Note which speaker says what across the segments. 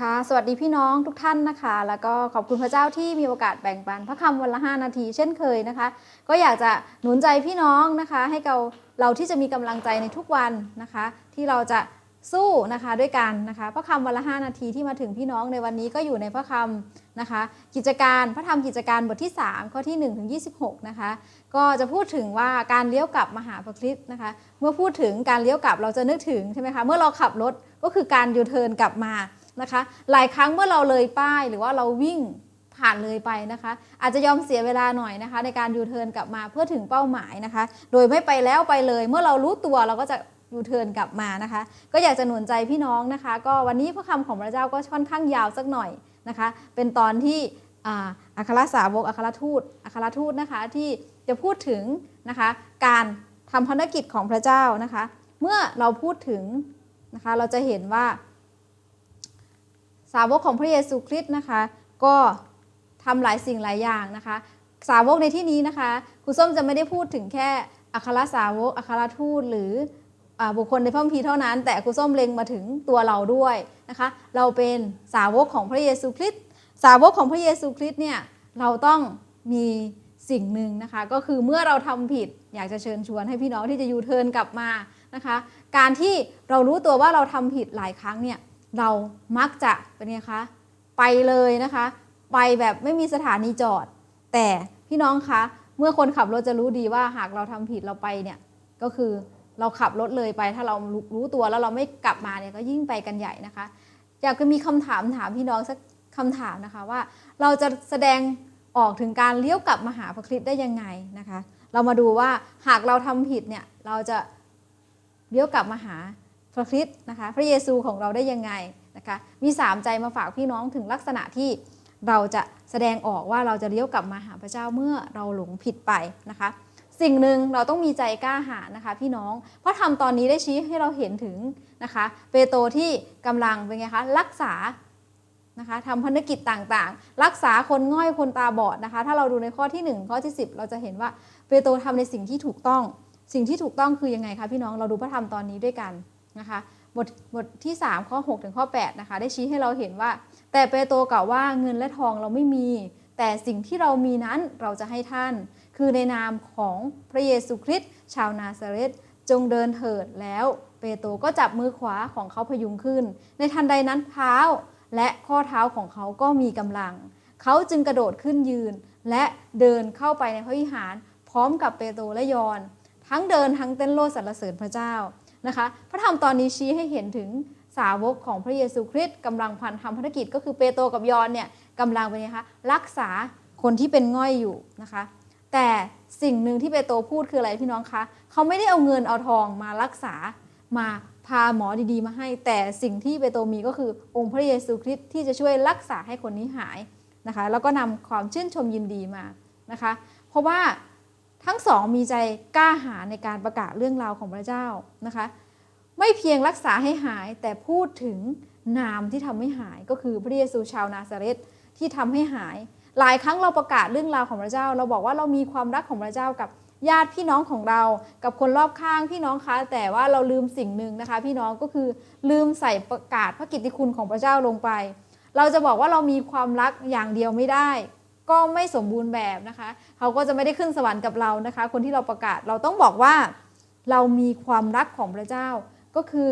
Speaker 1: ค่ะ สวัสดีพี่น้องทุกท่านนะคะ แล้วก็ขอบคุณพระเจ้าที่มีโอกาสแบ่งปันพระคำวันละ 5 นาที เช่นเคยนะคะ ก็อยากจะหนุนใจพี่น้องนะคะ ให้เราเราที่จะมีกำลังใจในทุกวันนะคะ ที่เราจะสู้นะคะด้วยกันนะคะพระคำวันละ 5 นาทีที่มาถึงพี่น้องในวันนี้ก็อยู่ในพระคำนะคะ กิจการพระธรรมกิจการบทที่ 3 ข้อที่1ถึง26 นะคะ ก็จะพูดถึงว่าการเลี้ยวกลับมาหาพระคริสต์นะคะ เมื่อพูดถึงการเลี้ยวกลับเราจะนึกถึงใช่ไหมคะเมื่อเราขับรถก็คือการยูเทิร์นกลับมา นะคะ หลายครั้งเมื่อเราเลยป้ายหรือว่าเราวิ่งผ่านเลยไปนะคะ อาจจะยอมเสียเวลาหน่อยนะคะ ในการยูเทิร์นกลับมาเพื่อถึงเป้าหมายนะคะ โดยไม่ไปแล้วไปเลย เมื่อเรารู้ตัวเราก็จะยูเทิร์นกลับมานะคะ ก็อยากจะหนุนใจพี่น้องนะคะ ก็วันนี้พระคำของพระเจ้าก็ค่อนข้างยาวสักหน่อยนะคะ เป็นตอนที่อัครสาวกอัครทูตอัครทูตนะคะที่จะพูดถึงนะคะการทำภารกิจของพระเจ้านะคะ เมื่อเราพูดถึงนะคะเราจะเห็นว่า สาวกของพระเยซูคริสต์นะคะ ก็ทำหลายสิ่งหลายอย่างนะคะ สาวกในที่นี้นะคะครูส้มจะไม่ได้พูดถึงแค่อัครสาวกอัครทูตหรืออบุคคลในพระคัมภีร์เท่านั้น แต่ครูส้มเล็งมาถึงตัวเราด้วยนะคะ เราเป็นสาวกของพระเยซูคริสต์สาวกของพระเยซูคริสต์เนี่ยเราต้องมีสิ่งหนึ่งนะคะ ก็คือเมื่อเราทำผิดอยากจะเชิญชวนให้พี่น้องที่จะยูเทิร์นกลับมานะคะ การที่เรารู้ตัวว่าเราทำผิดหลายครั้งเนี่ย เรามักจะเป็นไงคะไปเลยนะคะ ไปแบบไม่มีสถานีจอด แต่พี่น้องคะเมื่อคนขับรถจะรู้ดีว่าหากเราทำผิดเราไปเนี่ยก็คือเราขับรถเลยไป ถ้าเรารู้รู้ตัวแล้วเราไม่กลับมาเนี่ยก็ยิ่งไปกันใหญ่นะคะอยากจะมีคำถามถามพี่น้องสักคำถามนะคะว่าเราจะแสดงออกถึงการเลี้ยวกลับมาหาพระคริสต์ได้ยังไงนะคะ เรามาดูว่าหากเราทำผิดเนี่ยเราจะเลี้ยวกลับมาหา พระคริสต์นะคะพระเยซูของเราได้ยังไงนะคะมี3ใจมาฝากพี่น้องถึงลักษณะที่เราจะแสดงออกว่าเราจะเลี้ยวกลับมาหาพระเจ้าเมื่อเราหลงผิดไปนะคะ สิ่งหนึ่งเราต้องมีใจกล้าหาญนะคะ พี่น้อง เพราะทำตอนนี้ได้ชี้ให้เราเห็นถึงนะคะเปโตรที่กำลังเป็นไงคะรักษานะคะทำพันธกิจต่างๆ รักษาคนง่อยคนตาบอดนะคะ ถ้าเราดูในข้อที่ 1 ข้อที่ 10 เราจะเห็นว่าเปโตรทำในสิ่งที่ถูกต้อง สิ่งที่ถูกต้องคือยังไงคะพี่น้องเราดูพระธรรมตอนนี้ด้วยกัน นะคะบทบทที่ 3 ข้อ 6 ถึงข้อ8นะคะได้ชี้ให้เราเห็นว่า แต่เปโตรกล่าวว่าเงินและทองเราไม่มี แต่สิ่งที่เรามีนั้นเราจะให้ท่าน คือในนามของพระเยซูคริสต์ชาวนาซาเรตจงเดินเถิดแล้วเปโตรก็จับมือขวาของเขาพยุงขึ้น ในทันใดนั้นเท้าและข้อเท้าของเขาก็มีกำลัง เขาจึงกระโดดขึ้นยืน และเดินเข้าไปในพระวิหาร พร้อมกับเปโตรและยอน ทั้งเดินทั้งเต้นโลดสรรเสริญพระเจ้า นะคะพระธรรมตอนนี้ชี้ให้เห็นถึงสาวกของพระเยซูคริสต์กำลังพันทำภารกิจก็คือเปโตรกับยอนเนี่ยกำลังเป็นไงคะรักษาคนที่เป็นง่อยอยู่นะคะ แต่สิ่งหนึ่งที่เปโตรพูดคืออะไรพี่น้องคะเขาไม่ได้เอาเงินเอาทองมารักษามาพาหมอดีๆ มาให้ แต่สิ่งที่เปโตรมีก็คือองค์พระเยซูคริสต์ที่จะช่วยรักษาให้คนนี้หายนะคะ แล้วก็นำความชื่นชมยินดีมานะคะ เพราะว่า ทั้งสองมีใจกล้าหาในการประกาศเรื่องราวของพระเจ้านะคะ ไม่เพียงรักษาให้หายแต่พูดถึงนามที่ทำให้หายก็คือพระเยซูชาวนาซาเรตที่ทำให้หาย หลายครั้งเราประกาศเรื่องราวของพระเจ้า เราบอกว่าเรามีความรักของพระเจ้ากับญาติพี่น้องของเรา กับคนรอบข้างพี่น้องคะแต่ว่าเราลืมสิ่งหนึ่งนะคะ พี่น้องก็คือลืมใส่ประกาศพระกิตติคุณของพระเจ้าลงไป เราจะบอกว่าเรามีความรักอย่างเดียวไม่ได้ ก็ไม่สมบูรณ์แบบนะคะ เขาก็จะไม่ได้ขึ้นสวรรค์กับเรานะคะ คนที่เราประกาศเราต้องบอกว่าเรามีความรักของพระเจ้า ก็คือ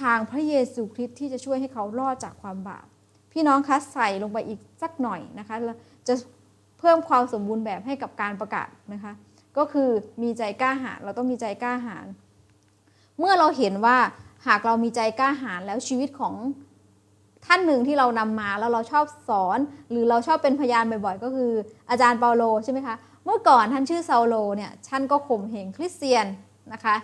Speaker 1: ทางพระเยซูคริสต์ที่จะช่วยให้เขารอดจากความบาป พี่น้องคะใส่ลงไปอีกสักหน่อยนะคะ จะเพิ่มความสมบูรณ์แบบให้กับการประกาศนะคะ ก็คือมีใจกล้าหาญเราต้องมีใจกล้าหาญเมื่อเราเห็นว่าหากเรามีใจกล้าหาญแล้วชีวิตของ ท่านหนึ่งที่เรานำมาแล้วเราชอบสอน หรือเราชอบเป็นพยานบ่อยๆ ก็คืออาจารย์เปาโลใช่ไหมคะ เมื่อก่อนท่านชื่อเซาโลเนี่ยท่านก็ข่มเหงคริสเตียนนะคะ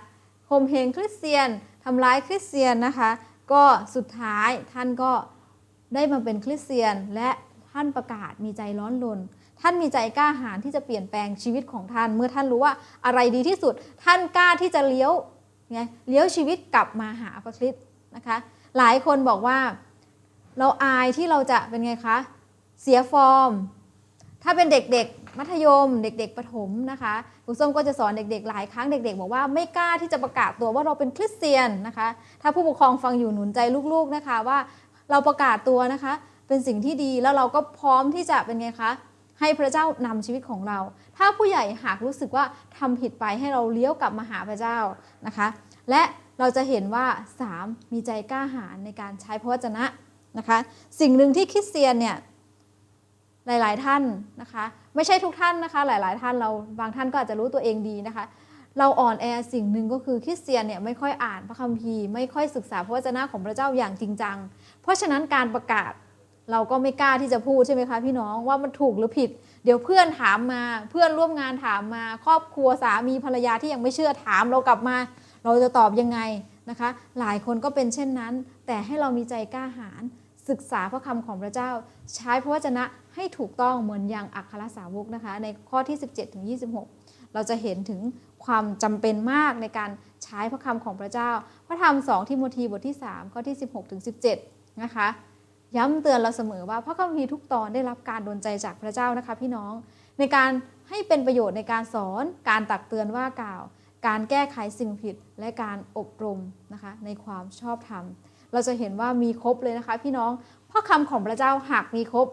Speaker 1: ข่มเหงคริสเตียนทำร้ายคริสเตียนนะคะ ก็สุดท้ายท่านก็ได้มาเป็นคริสเตียนและท่านประกาศมีใจร้อนรนท่านมีใจกล้าหาญที่จะเปลี่ยนแปลงชีวิตของท่าน เมื่อท่านรู้ว่าอะไรดีที่สุด ท่านกล้าที่จะเลี้ยวไงเลี้ยวชีวิตกลับมาหาพระคริสต์นะคะ หลายคนบอกว่า เราอายที่เราจะเป็นไงคะ เสียฟอร์ม ถ้าเป็นเด็กๆ มัธยม เด็ก ๆ ประถมนะคะครูส้มก็จะสอนเด็ก ๆ หลายครั้งเด็ก ๆ บอกว่าไม่กล้าที่จะประกาศตัวว่าเราเป็นคริสเตียนนะคะ ถ้าผู้ปกครองฟังอยู่หนุนใจลูกๆนะคะว่าเราประกาศตัวนะคะ เป็นสิ่งที่ดีแล้วเราก็พร้อมที่จะเป็นไงคะให้พระเจ้านำชีวิตของเรา ถ้าผู้ใหญ่หากรู้สึกว่าทำผิดไปให้เราเลี้ยวกลับมาหาพระเจ้านะคะ และเราจะเห็นว่า 3. มีใจกล้าหาญในการใช้พระวจนะ นะคะสิ่งหนึ่งที่คริสเตียนเนี่ยหลาย ๆ ท่านนะคะไม่ใช่ทุกท่านนะคะหลาย ๆ ท่านเราบางท่านก็อาจจะรู้ตัวเองดีนะคะเราอ่อนแอสิ่งหนึ่งก็คือคริสเตียนเนี่ยไม่ค่อยอ่านพระคัมภีร์ไม่ค่อยศึกษาพระวจนะของพระเจ้าอย่างจริงจัง เพราะฉะนั้นการประกาศเราก็ไม่กล้าที่จะพูดใช่ไหมคะพี่น้องว่ามันถูกหรือผิด เดี๋ยวเพื่อนถามมาเพื่อนร่วมงานถามมา ครอบครัวสามีภรรยาที่ยังไม่เชื่อถามเรากลับมา เราจะตอบยังไงนะคะ หลายคนก็เป็นเช่นนั้น แต่ให้เรามีใจกล้าหาญ ศึกษาพระคำของพระเจ้า ใช้พระวจนะให้ถูกต้องเหมือนอย่างอัครสาวกนะคะ ในข้อที่ 17ถึง26 เราจะเห็นถึงความจำเป็นมากในการใช้พระคำของพระเจ้า พระธรรม2ทิโมธีบทที่ 3 ข้อที่ 16ถึง17 นะคะ ย้ำเตือนเราเสมอว่าพระคัมภีร์ทุกตอนได้รับการดลใจจากพระเจ้านะคะ พี่น้องในการให้เป็นประโยชน์ในการสอนการตักเตือนว่ากล่าว การแก้ไขสิ่งผิดและการอบรมนะคะในความชอบธรรม เราจะเห็นว่ามีครบเลยนะคะ พี่น้องพระคำของพระเจ้าหากมีครบ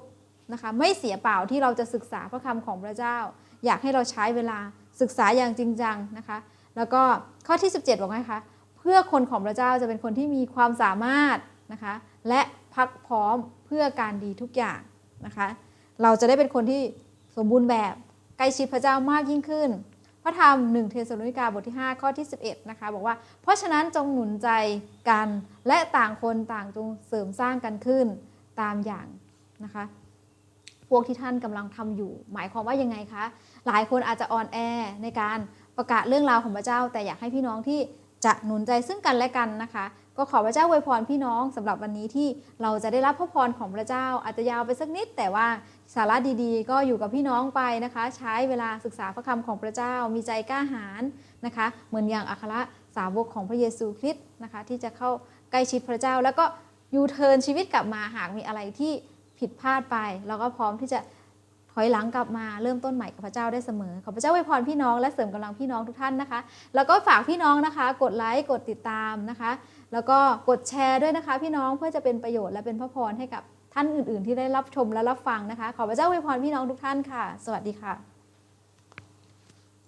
Speaker 1: นะคะ ไม่เสียเปล่าที่เราจะศึกษาพระคำของพระเจ้า อยากให้เราใช้เวลาศึกษาอย่างจริงจังนะคะ แล้วก็ข้อที่ 17 บอกไงคะเพื่อคนของพระเจ้าจะเป็นคนที่มีความสามารถนะคะ และพักพร้อมเพื่อการดีทุกอย่างนะคะ เราจะได้เป็นคนที่สมบูรณ์แบบใกล้ชิดพระเจ้ามากยิ่งขึ้น พระธรรม1เทสโลนิกาบทที่ 5 ข้อที่ 11 นะคะ บอกว่า เพราะฉะนั้นจงหนุนใจกัน และต่างคนต่างจงเสริมสร้างกันขึ้นตามอย่างนะคะ พวกที่ท่านกำลังทำอยู่ หมายความว่ายังไงคะ หลายคนอาจจะอ่อนแอในการประกาศเรื่องราวของพระเจ้า แต่อยากให้พี่น้องที่ จะหนุนใจซึ่งกันและกันนะคะ ก็ขอพระเจ้าอวยพรพี่น้องสำหรับวันนี้ที่เราจะได้รับพระพรของพระเจ้าอาจจะยาวไปสักนิด แต่ว่าสาระดีๆ ก็อยู่กับพี่น้องไปนะคะ ใช้เวลาศึกษาพระคำของพระเจ้ามีใจกล้าหาญนะคะ เหมือนอย่างอัครสาวกของพระเยซูคริสต์นะคะ ที่จะเข้าใกล้ชิดพระเจ้า แล้วก็ยูเทิร์นชีวิตกลับมาหากมีอะไรที่ผิดพลาดไป เราก็พร้อมที่จะ ถอยหลังกลับมาเริ่มต้นใหม่กับพระเจ้าได้เสมอ ขอพระเจ้าไว้พรพี่น้องและเสริมกำลังพี่น้องทุกท่านนะคะ แล้วก็ฝากพี่น้องนะคะ กดไลค์กดติดตามนะคะ แล้วก็กดแชร์ด้วยนะคะ พี่น้องเพื่อจะเป็นประโยชน์และเป็นพระพรให้กับท่านอื่น ๆ ที่ได้รับชมและรับฟังนะคะ ขอพระเจ้าไว้พรพี่น้องทุกท่านค่ะ สวัสดีค่ะ